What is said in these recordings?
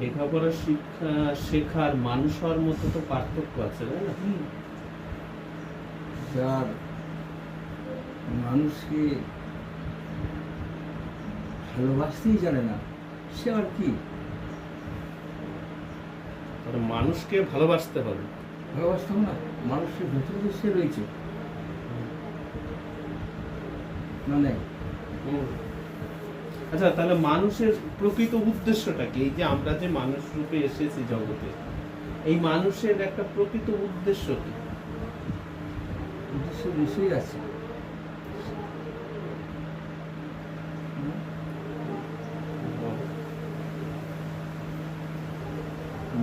লেখাপড়া শিক্ষা শেখার মানুষ হওয়ার মতো তো পার্থক্য আছে তাই না? যার মানুষকে ভালোবাসতেই জানে না সে আর কি? মানুষকে ভালোবাসতে হবে। ভালোবাসতাম না মানুষের ভেতরে সে রয়েছে। মানে। আচ্ছা তাহলে মানুষের প্রকৃত উদ্দেশ্যটা কি? এই যে আমরা যে মানুষ রূপে এসেছি জগতে, এই মানুষের একটা প্রকৃত উদ্দেশ্য কি? উদ্দেশ্য আছে।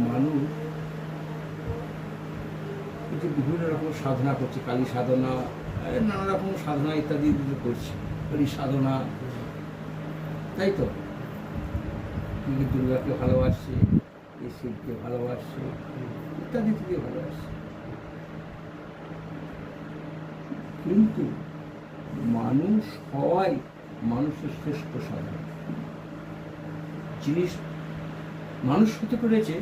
মানুষ যে বিভিন্ন রকম সাধনা করছে, কালী সাধনা নানা রকম সাধনা ইত্যাদি করছে। কালী সাধনা তাই তো তিনি দুর্গাকে ভালোবাসছে এই শিবকে ভালোবাসছে ইত্যাদি থেকে ভালোবাসছে কিন্তু মানুষ হওয়াই মানুষের শ্রেষ্ঠ সাধন। জিনিস মানুষ হতে পেরেছে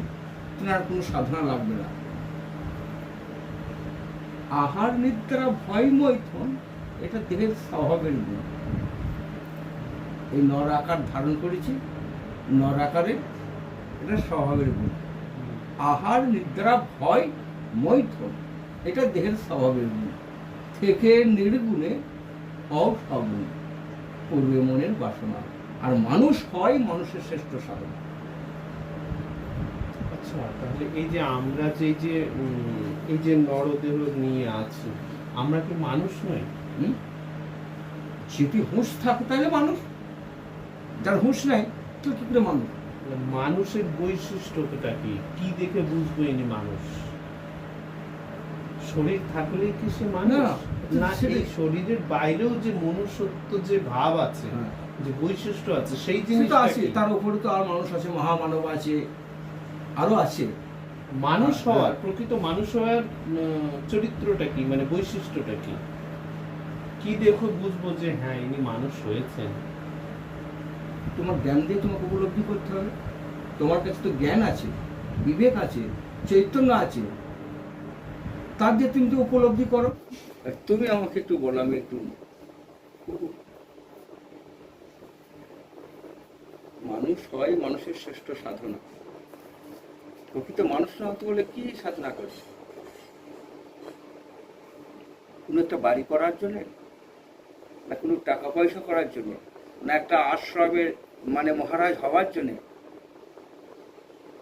তেনার কোনো সাধনা লাগবে না। আহার নিদ্রা ভয় মৈথন এটা দেহের স্বভাবের গুণ। এই নর আকার ধারণ করেছি। নর আকারে এটা স্বভাবের গুণ। আহার নিদ্রা ভয় মৈথন এটা দেহের স্বভাবের গুণ। থেকে নির্গুণে অসগুণ পূর্বে মনের বাসনা। আর মানুষ হয় মানুষের শ্রেষ্ঠ সাধনা। আচ্ছা তাহলে এই যে আমরা যে যে এই যে নরদেহ নিয়ে আছি আমরা কি মানুষ নই? হুম? যদি হুঁশ থাকে তাহলে মানুষ। যার হুঁশ নাই তো কি করে মানুষ মানুষের বৈশিষ্ট্যটা কি? কি দেখে বুঝব ইনি মানুষ? শরীর থাকলেই কি সে মানুষ? না, শরীরের বাইরেও যে মনুষ্যত্ব যে ভাব আছে হ্যাঁ। যে বৈশিষ্ট্য আছে সেই সে তো জিনিসটা আছে তার উপরে তো আর মানুষ আছে মহামানব আছে আরও আছে। মানুষ হ্যাঁ, হওয়ার হ্যাঁ। প্রকৃত মানুষ হওয়ার চরিত্রটা কি? মানে বৈশিষ্ট্যটা কি? কি দেখো বুঝব যে হ্যাঁ ইনি মানুষ হয়েছেন। তোমার জ্ঞান দিয়ে তোমাকে উপলব্ধি করতে হবে। তোমার কাছে তো জ্ঞান আছে, বিবেক আছে, চৈতন্য আছে। তার দিয়ে তুমি তো উপলব্ধি করো। তুমি আমাকে একটু বলো, আমি একটু মানুষ হয় মানুষের শ্রেষ্ঠ সাধনা। প্রকৃত মানুষ না হতে বলে কি সাধনা করছে কোনো একটা বাড়ি করার জন্যে? না কোনো টাকা পয়সা করার জন্য? না একটা আশ্রমের মানে মহারাজ হওয়ার জন্যে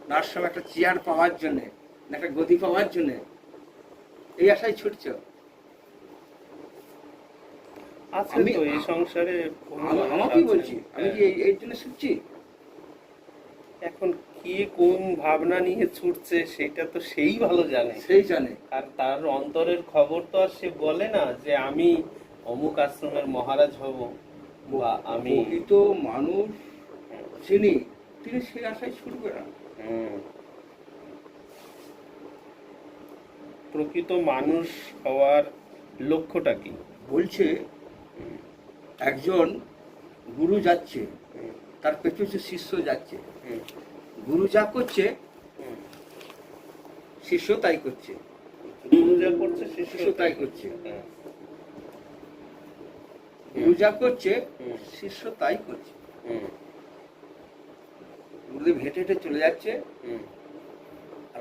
না আশ্রমে একটা চেয়ার পাওয়ার জন্যে না একটা গদি পাওয়ার জন্যে এই আশায় ছুটছ। আমি- এই সংসারে আমাকেই বলছি আমি কি এই- এই জন্য ছুটছি? এখন কে কোন ভাবনা নিয়ে ছুটছে সেটা তো সেই ভালো জানে। সেই জানে। আর তার অন্তরের খবর তো আর সে বলে না যে আমি অমুক আশ্রমের মহারাজ হব। বা আমি প্রকৃত মানুষ যিনি তিনি সেই আশায় ছুটবে না। প্রকৃত মানুষ হওয়ার লক্ষ্যটা কি? বলছে একজন গুরু যাচ্ছে তার পেছনে শিষ্য যাচ্ছে। হুম, গুরু যা করছে শিষ্য তাই করছে। গুরু যা করছে শিষ্য তাই করছে। যা করছে। শিষ্য তাই করছে। গুরুদেব হেঁটে হেঁটে চলে যাচ্ছে। হুম,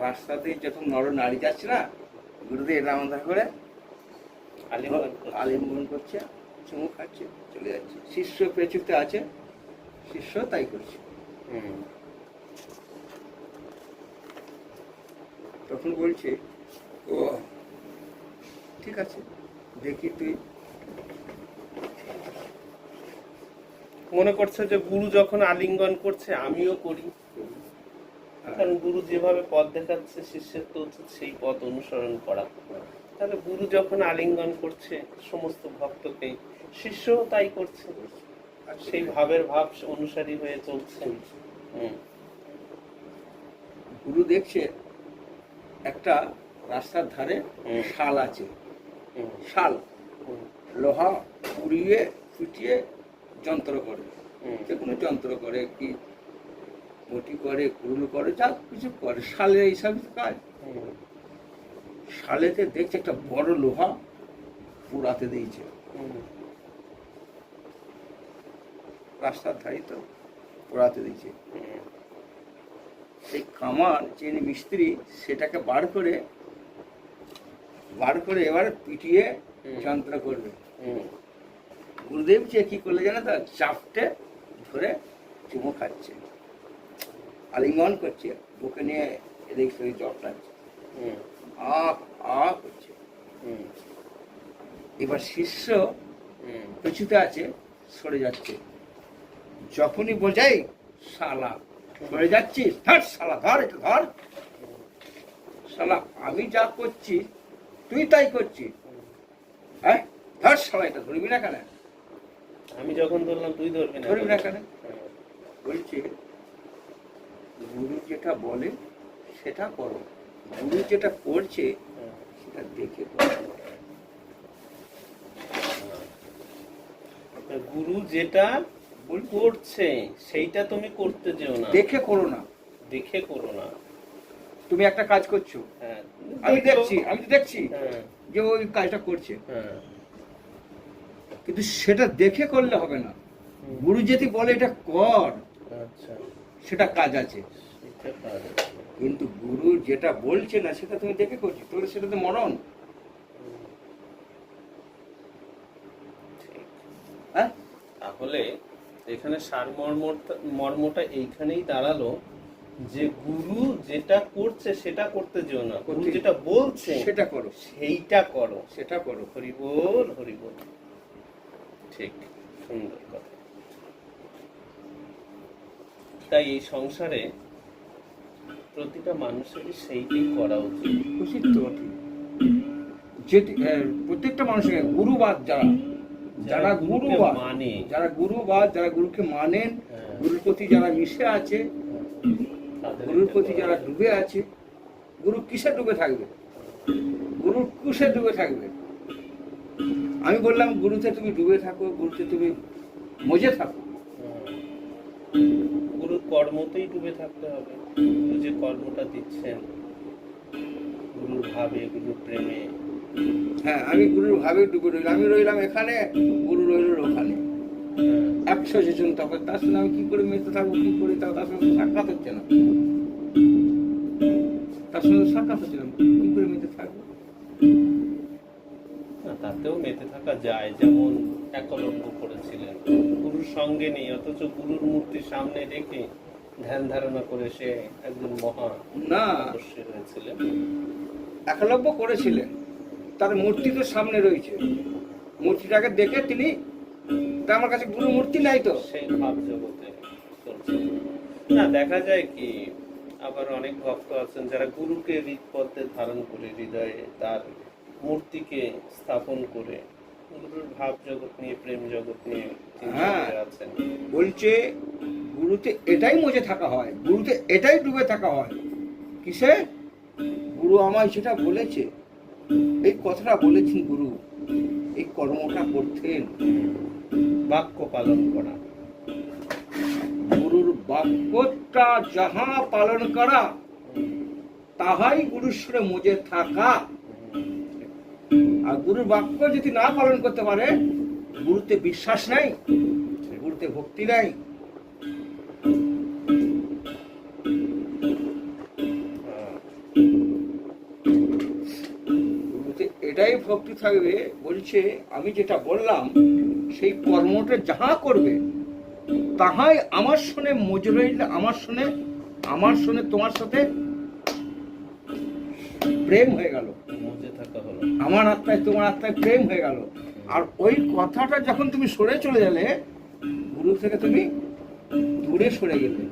রাস্তাতে যখন নর নারী যাচ্ছে না গুরুদেব এরা আমাদের করে আলিঙ্গন করছে। চুমু খাচ্ছে চলে যাচ্ছে। শিষ্য পেছুতে আছে শিষ্য তাই করছে। হুম, তখন বলছে ও ঠিক আছে দেখি তুই মনে করছে যে গুরু যখন আলিঙ্গন করছে আমিও করি। কারণ গুরু যেভাবে পথ দেখাচ্ছে শিষ্যের তো উচিত সেই পথ অনুসরণ করা। তাহলে গুরু যখন আলিঙ্গন করছে সমস্ত ভক্তকে শিষ্যও তাই করছে। আর সেই ভাবের ভাব অনুসারী হয়ে চলছে। গুরু দেখছে একটা রাস্তার ধারে শাল আছে। শাল। লোহা পুড়িয়ে ফুটিয়ে যন্ত্র করে। যে কোনো যন্ত্র করে কি পটি করে কুরুল করে যা কিছু করে শালে এইসব কাজ। শালেতে দেখছে একটা বড় লোহা পুরাতে দিয়েছে। রাস্তার ধারে তো পোড়াতে দিয়েছে। সেই কামান যিনি মিস্ত্রি সেটাকে বার করে বার করে এবার পিটিয়ে যন্ত্র করবে। গুরুদেব যে কি করলে জানে তো? চাপটে ধরে চুমো খাচ্ছে। আলিঙ্গন করছে বুকে নিয়ে এদিক সেদিক হুম, আহ আহ করছে। এবার শিষ্য পেছুতে আছে সরে যাচ্ছে। যখনই বোঝাই শালা সরে যাচ্ছিস? ধর শালা ধর এটা ধর। শালা আমি যা করছি তুই তাই করছিস। হ্যাঁ? ধর শালা এটা ধরবি না কেন? আমি যখন ধরলাম তুই ধরবি না? ধরবি না কেন? বলছে গুরু যেটা বলে সেটা করো। গুরু যেটা করছে সেটা দেখে গুরু যেটা বল করছে সেইটা তুমি করতে যেও না। দেখে করো না। দেখে করো না। তুমি একটা কাজ করছ। হ্যাঁ। আমি দেখছি আমি তো দেখছি হ্যাঁ। যে ওই কাজটা করছে। হ্যাঁ। কিন্তু সেটা দেখে করলে হবে না। গুরু যদি বলে এটা কর আচ্ছা। সেটা কাজ আছে। কিন্তু গুরু যেটা বলছে না সেটা তুমি দেখে করছ। তোর সেটা তো মরণ। হ্যাঁ? তাহলে এখানে সারমর্মটা মর্মটা এইখানেই দাঁড়াল যে গুরু যেটা করছে সেটা করতে যেও না। গুরু যেটা বলছে সেটা করো। সেইটা করো। সেটা করো। হরিবোল হরিবোল। ঠিক সুন্দর কথা। তাই এই সংসারে প্রতিটা মানুষেরই সেইটাই করা উচিত। উচিত তো বটে। হ্যাঁ, প্রত্যেকটা মানুষের গুরুবাদ যারা যারা গুরুবাদ মানে। যারা গুরুবাদ যারা গুরুকে মানেন হ্যাঁ, গুরুর প্রতি যারা মিশে আছে গুরুর প্রতি যারা ডুবে আছে গুরু কিসে ডুবে থাকবে? গুরুর কুশে ডুবে থাকবে? আমি বললাম গুরুতে তুমি ডুবে থাকো গুরুতে তুমি মজে থাকো। গুরুর কর্মতেই ডুবে থাকতে হবে। গুরু যে কর্মটা দিচ্ছেন গুরুর ভাবে গুরুর প্রেমে। হ্যাঁ আমি গুরুর ভাবে ডুবে রইলাম আমি রইলাম এখানে গুরু রইল ওখানে। একশো সেজন তখন তার সঙ্গে আমি কি করে মেতে থাকব কি করে তাও তার সঙ্গে সাক্ষাৎ হচ্ছে না? তার সঙ্গে সাক্ষাৎ হচ্ছে না কি করে মেতে থাকব? তাতেও মেতে থাকা যায় যেমন একলব্য করেছিলেন। গুরুর সঙ্গে নেই অথচ গুরুর মূর্তির সামনে রেখে ধ্যান ধারণা করে সে একজন মহা না। হয়েছিলেন। একলব্য করেছিলেন। তার মূর্তি তো সামনে রয়েছে। মূর্তিটাকে দেখে তিনি তা আমার কাছে গুরু মূর্তি নাই তো। সেই ভাব জগতে না দেখা যায় কি আবার অনেক ভক্ত আছেন যারা গুরুকে হৃদপদ্মে ধারণ করে হৃদয়ে তার মূর্তিকে স্থাপন করে গুরুর ভাব জগৎ নিয়ে প্রেম জগৎ নিয়ে হ্যাঁ। আছেন। বলছে গুরুতে এটাই মজে থাকা হয় গুরুতে এটাই ডুবে থাকা হয়। কিসে? গুরু আমায় যেটা বলেছে এই কথাটা বলেছেন গুরু এই কর্মটা করতেন। বাক্য পালন করা। গুরুর বাক্যটা যাহা পালন করা তাহাই গুরুস্বরে মজে থাকা। আর গুরুর বাক্য যদি না পালন করতে পারে, গুরুতে বিশ্বাস নাই, গুরুতে ভক্তি নাই। এটাই ভক্তি থাকবে, বলছে, আমি যেটা বললাম, সেই কর্মটা যাহা করবে, তাহাই আমার শুনে মজে রইলে আমার শুনে আমার শুনে তোমার সাথে প্রেম হয়ে গেল। আমার আত্মায়, তোমার আত্মায় প্রেম হয়ে গেল। আর ওই কথাটা যখন তুমি সরে চলে গেলে, গুরু থেকে তুমি দূরে সরে গেলে।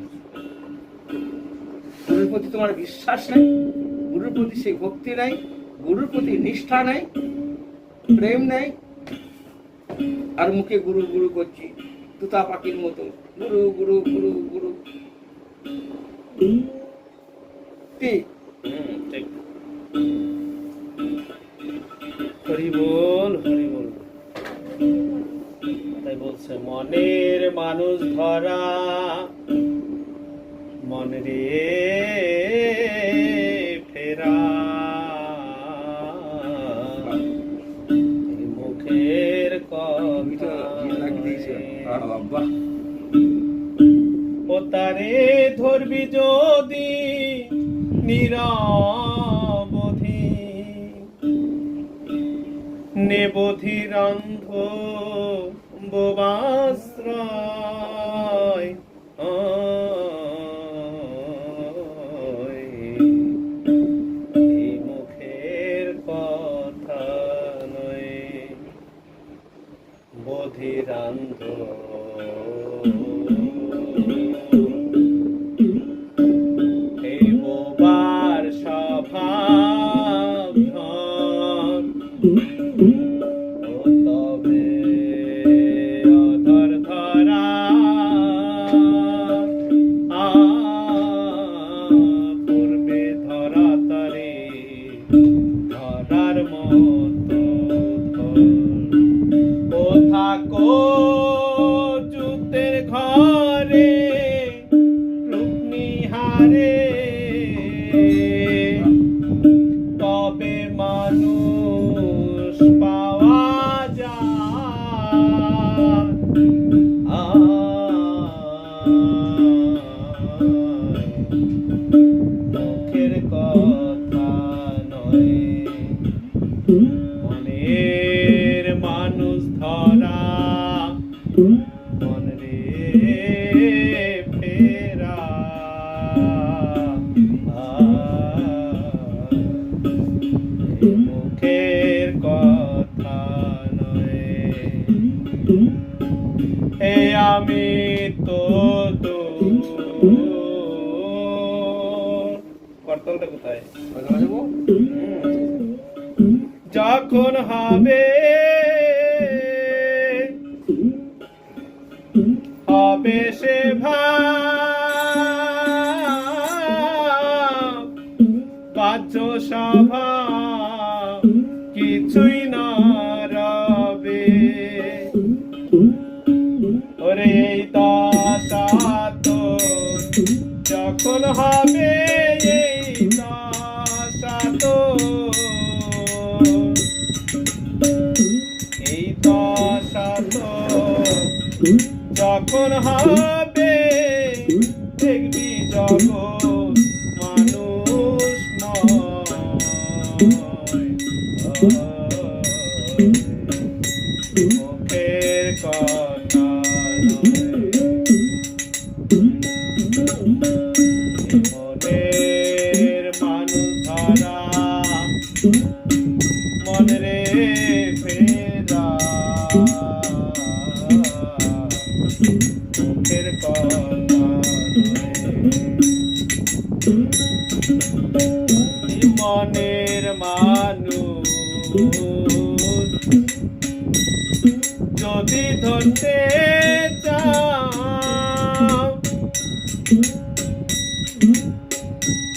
গুরুর প্রতি তোমার বিশ্বাস নেই, গুরুর প্রতি সেই ভক্তি নাই, গুরুর প্রতি নিষ্ঠা নাই, প্রেম নেই। আর মুখে গুরু গুরু করছি তুতা পাখির মতো। গুরু গুরু গুরু গুরু। কি মনের মানুষ ধরা। মন রে ফেরা। মুখের ও তারে ধরবি যদি নিরবধি। নেবধি রন্ধ Bobastroy. Mm-hmm. তবে সে ভাজ সভা কিছুই না রবে ওরে দশা তো যখন হয় हार করতে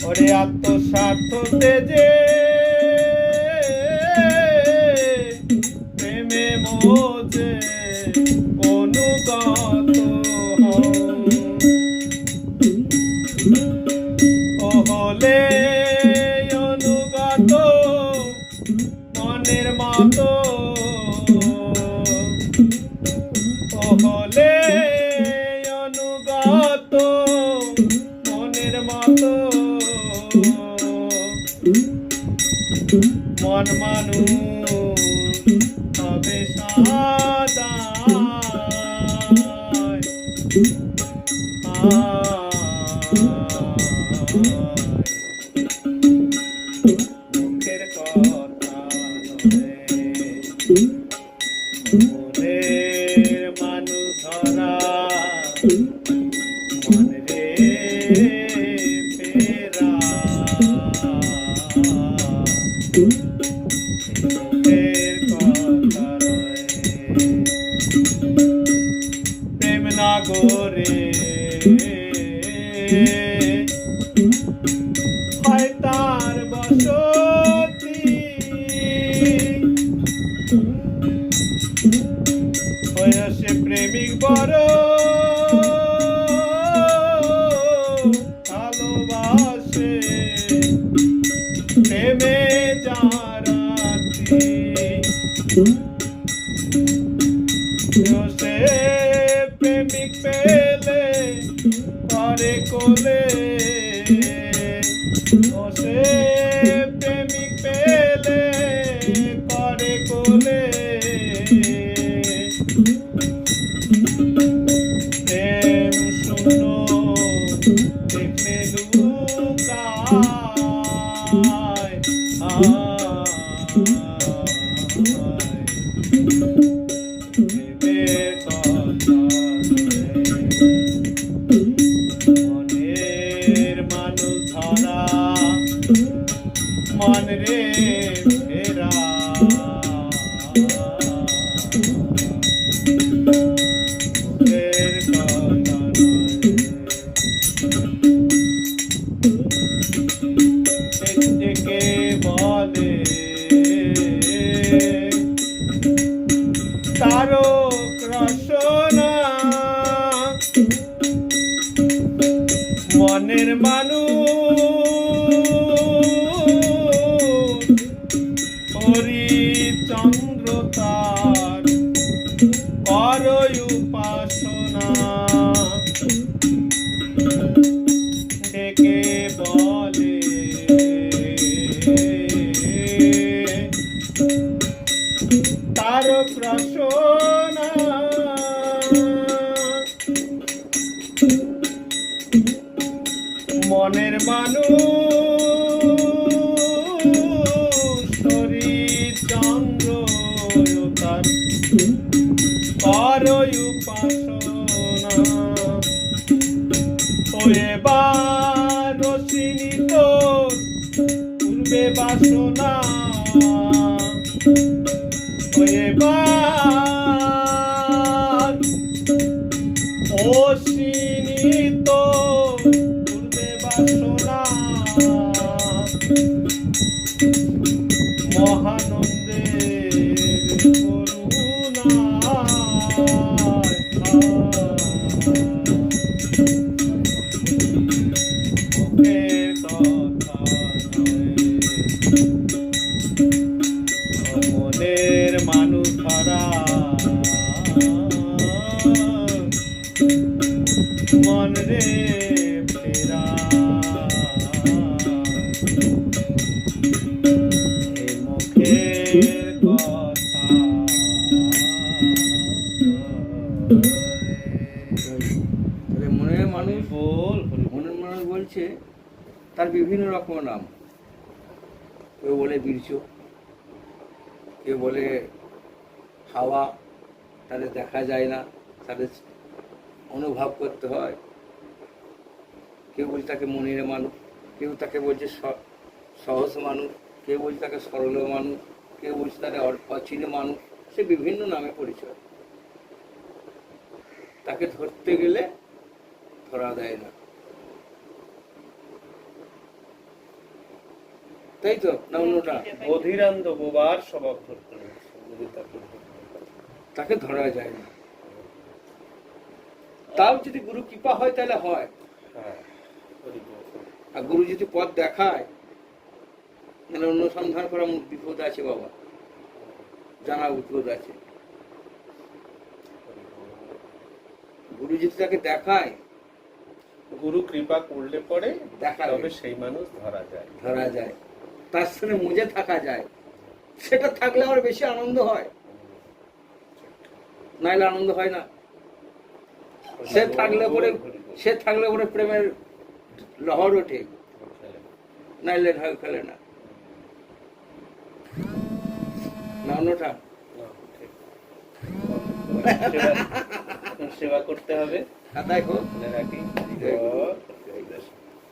ওরে আত্মস্বার্থ যে প্রেমে মোর Manu. Thank you. কোলে বাসনা ওয়ে রে ফেরা। মুখের কথা। তাহলে মনের মানুষ বল। মনের মানুষ বলছে তার বিভিন্ন রকম নাম। কেউ বলে বীর্য কেউ বলে হাওয়া তাদের দেখা যায় না তাদের অনুভব করতে হয়। কেউ বলছে তাকে মনের মানুষ কেউ তাকে বলছে সহজ মানুষ কেউ বলছে তাকে সরল মানুষ কেউ বলছে তাকে অচিন মানুষ সে বিভিন্ন নামে পরিচয়। তাকে ধরতে গেলে ধরা দেয় না। তাই তো? না অন্যটা অধীরান্দ বোবার স্বভাব তাকে ধরা যায় না। তাও যদি গুরু কৃপা হয় তাহলে হয়। হ্যাঁ। আর গুরু যদি পথ দেখায় মানে অনুসন্ধান করা বিপদ আছে বাবা। জানা বিপদ আছে। গুরু যদি তাকে দেখায় গুরু কৃপা করলে পরে দেখা তবে সেই মানুষ ধরা যায়। ধরা যায়। তার সঙ্গে মুজে থাকা যায়। সেটা থাকলে আমার বেশি আনন্দ হয়। নাইলে আনন্দ হয় না। সে থাকলে পরে সে থাকলে পরে প্রেমের লহর ওঠে। নাইলে ঢাল ফেলে না। সেবা- করতে হবে। দেখো রাখি।